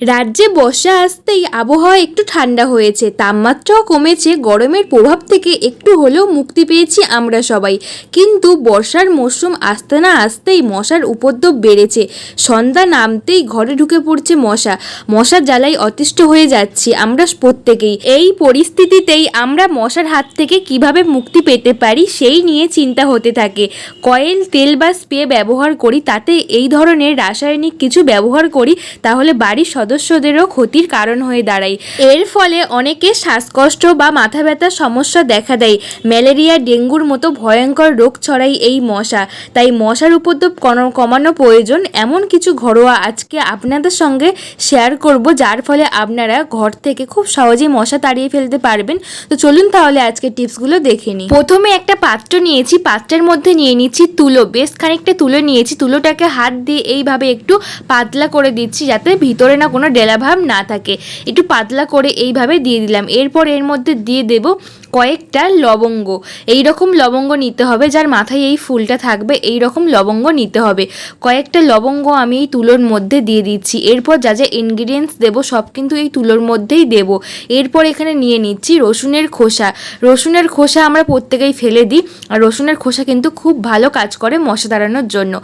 রাজ্যে বর্ষা আসতেই আবহাওয়া একটু ঠান্ডা হয়েছে, তাপমাত্রাও কমেছে, গরমের প্রভাব থেকে একটু হলেও মুক্তি পেয়েছি আমরা সবাই। কিন্তু বর্ষার মরশুম আসতে না আসতেই মশার উপদ্রব বেড়েছে। সন্ধ্যা নামতেই ঘরে ঢুকে পড়ছে মশা। মশার জ্বালাই অতিষ্ঠ হয়ে যাচ্ছি আমরা প্রত্যেকেই। এই পরিস্থিতিতেই আমরা মশার হাত থেকে কীভাবে মুক্তি পেতে পারি সেই নিয়ে চিন্তা হতে থাকে। কয়েল, তেল বা স্প্রে ব্যবহার করি, তাতে এই ধরনের রাসায়নিক কিছু ব্যবহার করি, তাহলে বাড়ির সদস্যদেরও ক্ষতির কারণ হয়ে দাঁড়ায়। এর ফলে অনেকে শ্বাসকষ্ট বা মাথা ব্যথার সমস্যা দেখা দেয়। ম্যালেরিয়া, ডেঙ্গুর মতো ভয়ঙ্কর রোগ ছড়ায় এই মশা। তাই মশার উপদ্রব কমানো প্রয়োজন এমন কিছু ঘরোয়া আজকে আপনাদের সঙ্গে শেয়ার করব, যার ফলে আপনারা ঘর থেকে খুব সহজেই মশা তাড়িয়ে ফেলতে পারবেন। তো চলুন তাহলে আজকে টিপসগুলো দেখে নিই। প্রথমে একটা পাত্র নিয়েছি, পাত্রের মধ্যে নিয়ে নিচ্ছি তুলো। বেশ খানিকটা তুলো নিয়েছি। তুলোটাকে হাত দিয়ে এইভাবে একটু পাতলা করে দিচ্ছি, যাতে ভিতরে না কোনো ডেলাভাব না থাকে। একটু পাতলা করে এইভাবে দিয়ে দিলাম। এরপর এর মধ্যে দিয়ে দেব কয়েকটা লবঙ্গ। এই রকম লবঙ্গ নিতে হবে, যার মাথায় এই ফুলটা থাকবে এই রকম লবঙ্গ নিতে হবে। কয়েকটা লবঙ্গ আমি এই তুলোর মধ্যে দিয়ে দিচ্ছি। এরপর যা যা ইনগ্রিডিয়েন্টস দেবো, সব কিন্তু এই তুলোর মধ্যেই দেব। এরপর এখানে নিয়ে নিচ্ছি রসুনের খোসা। রসুনের খোসা আমরা প্রত্যেকেই ফেলে দিই, আর রসুনের খোসা কিন্তু খুব ভালো কাজ করে মশা তাড়ানোর জন্য।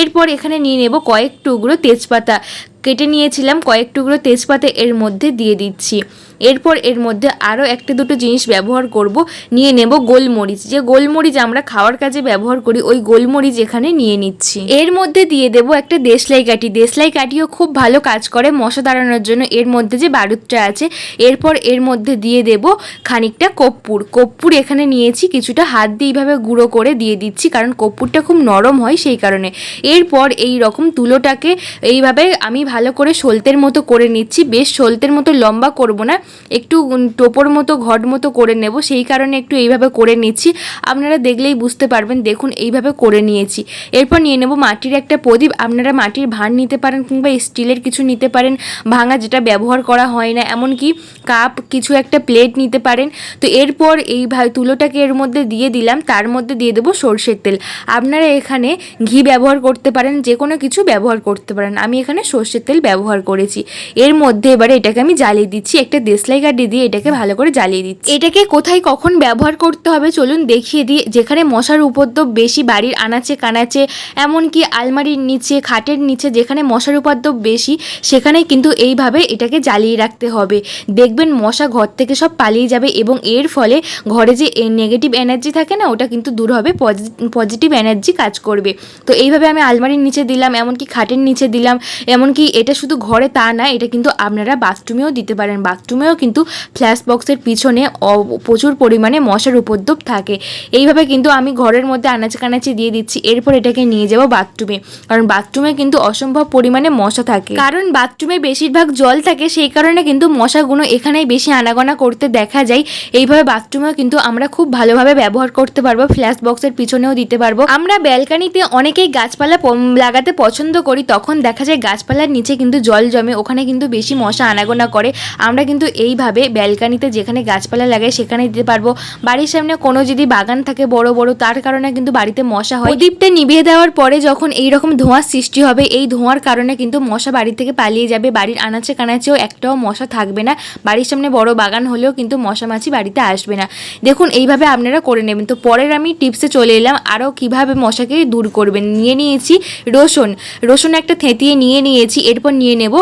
এরপর এখানে নিয়ে নেব কয়েক টুকরো তেজপাতা। কেটে নিয়েছিলাম কয়েক টুকরো তেজপাতা এর মধ্যে দিয়ে দিচ্ছি। এরপর এর মধ্যে আরও একটা দুটো জিনিস ব্যবহার করব, নিয়ে নেব গোলমরিচ। যে গোলমরিচ আমরা খাওয়ার কাজে ব্যবহার করি, ওই গোলমরিচ এখানে নিয়ে নিচ্ছি। এর মধ্যে দিয়ে দেব একটা দেশলাই কাঠি। দেশলাই কাঠিও খুব ভালো কাজ করে মশা দাঁড়ানোর জন্য। এর মধ্যে যে বারুদটা আছে, এরপর এর মধ্যে দিয়ে দেব খানিকটা কর্পূর কর্পূর এখানে নিয়েছি, কিছুটা হাত দিয়ে এইভাবে গুঁড়ো করে দিয়ে দিচ্ছি, কারণ কর্পূরটা খুব নরম হয় সেই কারণে। এরপর এই রকম তুলোটাকে এইভাবে আমি ভালো করে সলতের মতো করে নিচ্ছি। বেশ সলতের মতো লম্বা করব না একটু টোপর মতো, ঘট মতো করে নেব। সেই কারণে একটু এইভাবে করে নিচ্ছি। আপনারা দেখলেই বুঝতে পারবেন, দেখুন এইভাবে করে নিয়েছি। এরপর নিয়ে নেব মাটির একটা প্রদীপ। আপনারা মাটির ভাঁড় নিতে পারেন কিংবা স্টিলের কিছু নিতে পারেন। ভাঙা যেটা ব্যবহার করা হয় না, এমনকি কাপ, কিছু একটা প্লেট নিতে পারেন। তো এরপর এই তুলোটাকে এর মধ্যে দিয়ে দিলাম। তার মধ্যে দিয়ে দেবো সর্ষের তেল। আপনারা এখানে ঘি ব্যবহার করতে পারেন যে কোনো কিছু ব্যবহার করতে পারেন। আমি এখানে সর্ষের তেল ব্যবহার করেছি। এর মধ্যে এবারে এটাকে আমি জ্বালিয়ে দিচ্ছি। একটা দেশলাই কাঠি দিয়ে এটাকে ভালো করে জ্বালিয়ে দিচ্ছি। এটাকে কোথায় কখন ব্যবহার করতে হবে চলুন দেখিয়ে দিই। যেখানে মশার উপদ্রব বেশি, বাড়ির আনাচে কানাচে, এমনকি আলমারির নিচে, খাটের নিচে যেখানে মশার উপদ্রব বেশি সেখানে কিন্তু এইভাবে এটাকে জ্বালিয়ে রাখতে হবে। দেখবেন মশা ঘর থেকে সব পালিয়ে যাবে এবং এর ফলে ঘরে যে নেগেটিভ এনার্জি থাকে না, ওটা কিন্তু দূর হবে পজিটিভ এনার্জি কাজ করবে। তো এইভাবে আমি আলমারির নিচে দিলাম, এমনকি খাটের নিচে দিলাম, এমনকি এটা শুধু ঘরে তা না, এটা কিন্তু আপনারা বাথরুমেও দিতে পারেন। বাথরুমেও কিন্তু ফ্ল্যাশ বক্সের পিছনে প্রচুর পরিমাণে মশার উপদ্রব থাকে। এইভাবে কিন্তু আমি ঘরের মধ্যে আনাচে কানাচে দিয়ে দিচ্ছি, এরপর এটাকে নিয়ে যাব বাথরুমে। কারণ বাথরুমে কিন্তু অসম্ভব পরিমাণে মশা থাকে। কারণ বাথরুমে বেশিরভাগ জল থাকে, সেই কারণে কিন্তু মশাগুলো এখানেই বেশি আনাগোনা করতে দেখা যায়। এইভাবে বাথরুমেও কিন্তু আমরা খুব ভালোভাবে ব্যবহার করতে পারব, ফ্ল্যাশ বক্সের পিছনেও দিতে পারব। আমরা ব্যালকানিতে অনেকেই গাছপালা লাগাতে পছন্দ করি, তখন দেখা যায় গাছপালার নিচে কিন্তু জল জমে, ওখানে কিন্তু বেশি মশা আনাগোনা করে। আমরা কিন্তু এইভাবে ব্যালকানিতে যেখানে গাছপালা লাগাই সেখানে দিতে পারব। বাড়ির সামনে কোনো যদি বাগান থাকে বড় বড়, তার কারণে কিন্তু বাড়িতে মশা হয়। প্রদীপটা নিভিয়ে দেওয়ার পরে যখন এই রকম ধোঁয়ার সৃষ্টি হবে, এই ধোঁয়ার কারণে কিন্তু মশা বাড়ি থেকে পালিয়ে যাবে। বাড়ির আনাচে কানাচেও একটাও মশা থাকবে না। বাড়ির সামনে বড় বাগান হলেও কিন্তু মশা মাছি বাড়িতে আসবে না। দেখুন, এইভাবে আপনারা করে নেবেন। তো পরের আমি টিপসে চলে এলাম, আরও কীভাবে মশাকে দূর করবেন। নিয়ে নিয়েছি রসুন। রসুন একটা থেঁতিয়ে নিয়ে নিয়েছি, এরপর নিয়ে নেব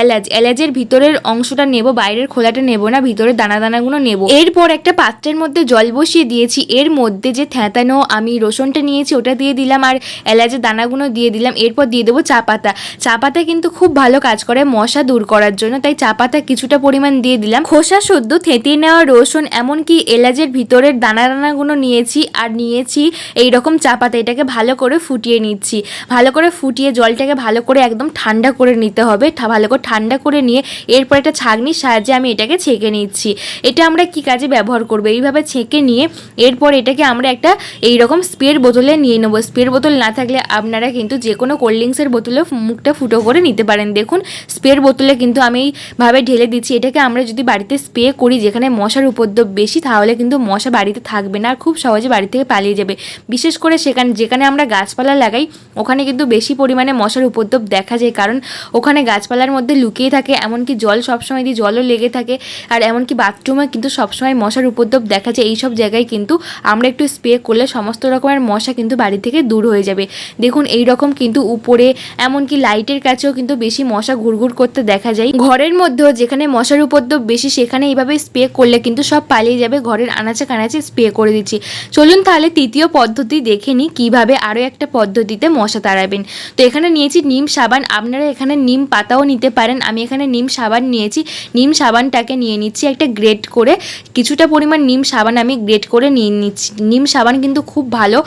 এলাচ। এলাচের ভিতরের অংশটা নেব, বাইরের খোলাটা নেব না ভিতরের দানা দানাগুলো নেব। এরপর একটা পাত্রের মধ্যে জল বসিয়ে দিয়েছি, এর মধ্যে যে থেঁতানো আমি রসুনটা নিয়েছি ওটা দিয়ে দিলাম আর এলাচের দানাগুলো দিয়ে দিলাম, এরপর দিয়ে দেবো চা পাতা। চা পাতা কিন্তু খুব ভালো কাজ করে মশা দূর করার জন্য, তাই চা পাতা কিছুটা পরিমাণ দিয়ে দিলাম। খোসা শুদ্ধ থেঁতিয়ে নেওয়া রসুন, এমনকি এলাচের ভিতরের দানা দানাগুলো নিয়েছি আর নিয়েছি এই রকম চা পাতা, এটাকে ভালো করে ফুটিয়ে নিচ্ছি। ভালো করে ফুটিয়ে জলটাকে ভালো করে একদম ঠান্ডা করে নিতে হবে ভালো করে ঠান্ডা করে নিয়ে এরপর একটা ছাগনির সাহায্যে আমি আমি এটাকে ছেঁকে নিচ্ছি। এটা আমরা কি কাজে ব্যবহার করব? এইভাবে ছেঁকে নিয়ে এরপর এটাকে আমরা একটা এইরকম স্প্রের বোতলে নিয়ে নেব। স্প্রের বোতল না থাকলে আপনারা কিন্তু যে কোনো কোল্ড ড্রিঙ্কসের বোতলে মুখটা ফুটো করে নিতে পারেন। দেখুন, স্প্রের বোতলে কিন্তু আমি এইভাবে ঢেলে দিচ্ছি। এটাকে আমরা যদি বাড়িতে স্প্রে করি, যেখানে মশার উপদ্রব বেশি, তাহলে কিন্তু মশা বাড়িতে থাকবে না আর খুব সহজে বাড়ি থেকে পালিয়ে যাবে। বিশেষ করে সেখানে যেখানে আমরা গাছপালা লাগাই, ওখানে কিন্তু বেশি পরিমাণে মশার উপদ্রব দেখা যায়। কারণ ওখানে গাছপালার মধ্যে লুকিয়ে থাকে, এমনকি জল সবসময় দিয়ে জলও লেগে থাকে। আর এমনকি বাথরুমে কিন্তু সবসময় মশার উপদ্রব দেখা যায়। এইসব জায়গায় কিন্তু আমরা একটু স্প্রে করলে সমস্ত রকমের মশা কিন্তু বাড়ি থেকে দূর হয়ে যাবে। দেখুন এই রকম কিন্তু উপরে, এমনকি লাইটের কাছেও কিন্তু বেশি মশা ঘুরঘুর করতে দেখা যায়। ঘরের মধ্যেও যেখানে মশার উপদ্রব বেশি, সেখানে এইভাবে স্প্রে করলে কিন্তু সব পালিয়ে যাবে। ঘরের আনাচে কানাচে স্প্রে করে দিচ্ছি। চলুন তাহলে তৃতীয় পদ্ধতি দেখে নিই, কীভাবে আরও একটা পদ্ধতিতে মশা তাড়াবেন। তো এখানে নিয়েছি নিম সাবান। আপনারা এখানে নিম পাতাও নিতে পারেন। আমি এখানে নিম সাবান নিয়েছি। নিম সাবানটাকে নিয়ে নিচ্ছি, একটা গ্রেট করে। কিছুটা পরিমাণ নিম সাবান আমি গ্রেট করে নিয়ে নিচ্ছি। নিম সাবান কিন্তু খুব ভালো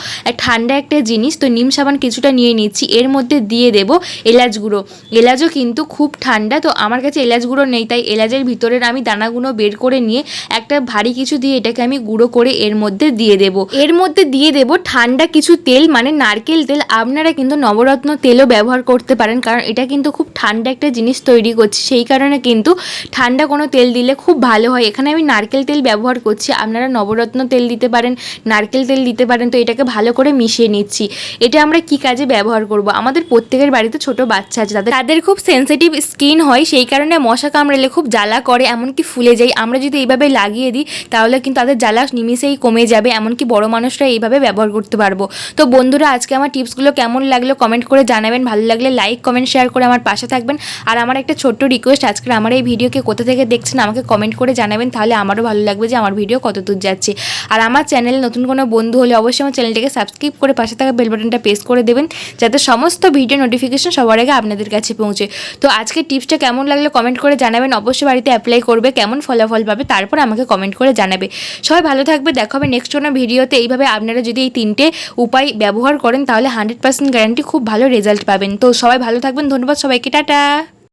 ঠান্ডা একটা জিনিস, তো নিম সাবান কিছুটা নিয়ে নিচ্ছি। এর মধ্যে দিয়ে দেব এলাচ গুঁড়ো। এলাচও কিন্তু খুব ঠান্ডা, তো আমার কাছে এলাচ গুঁড়ো নেই, তাই এলাচের ভিতরের আমি দানাগুলো বের করে নিয়ে একটা ভারী কিছু দিয়ে এটাকে আমি গুঁড়ো করে এর মধ্যে দিয়ে দেব। এর মধ্যে দিয়ে দেব ঠান্ডা কিছু তেল মানে নারকেল তেল। আপনারা কিন্তু নবরত্ন তেলও ব্যবহার করতে পারেন, কারণ এটা কিন্তু খুব ঠান্ডা একটা জিনিস তৈরি করছে। সেই কারণে কিন্তু ঠান্ডা কোনো তেল দিলে খুব ভালো হয়। এখানে আমি নারকেল তেল ব্যবহার করছি। আপনারা নবরত্ন তেল দিতে পারেন, নারকেল তেল দিতে পারেন। তো এটাকে ভালো করে মিশিয়ে নিচ্ছি। এটা আমরা কি কাজে ব্যবহার করব? আমাদের প্রত্যেকের বাড়িতে ছোট বাচ্চা আছে। তাদের তাদের খুব সেনসিটিভ স্কিন হয়, সেই কারণে মশা কামড়ালে খুব জ্বালা করে, এমনকি ফুলে যায়। আমরা যদি এইভাবে লাগিয়ে দিই, তাহলে কিন্তু তাদের জ্বালা নিমিষেই কমে যাবে। এমনকি বড় মানুষরা এইভাবে ব্যবহার করতে পারব। তো বন্ধুরা, আজকে আমার টিপসগুলো কেমন লাগল কমেন্ট করে জানাবেন। ভালো লাগলে লাইক, কমেন্ট, শেয়ার করে আমার পাশে থাকবেন। আর আমার একটা ছোট্ট রিকোয়েস্ট আজকের আমার এই ভিডিওকে কোথা থেকে দেখছেন, আমাকে কমেন্ট করে জানাবেন, তাহলে আমারও ভালো লাগবে যে আমার ভিডিও কত দূর যাচ্ছে। আর আমার চ্যানেলে নতুন কোনো বন্ধু হলে অবশ্যই আমার চ্যানেলটাকে সাবস্ক্রাইব করে পাশে থাকা বেল বাটনটা প্রেস করে দেবেন, যাতে সমস্ত ভিডিও নোটিফিকেশন সবার আগে আপনাদের কাছে পৌঁছে। তো আজকে টিপসটা কেমন লাগল কমেন্ট করে জানাবেন, অবশ্যই বাড়িতে অ্যাপ্লাই করবে, কেমন ফলাফল পাবে, তারপর আমাকে কমেন্ট করে জানাবে। সবাই ভালো থাকবে, দেখা হবে নেক্সট কোনো ভিডিওতে এইভাবে আপনারা যদি এই তিনটে উপায় ব্যবহার করেন, তাহলে হান্ড্রেড পার্সেন্ট গ্যারান্টি খুব ভালো রেজাল্ট পাবেন। তো সবাই ভালো থাকবেন, ধন্যবাদ সবাইকে, টাটা!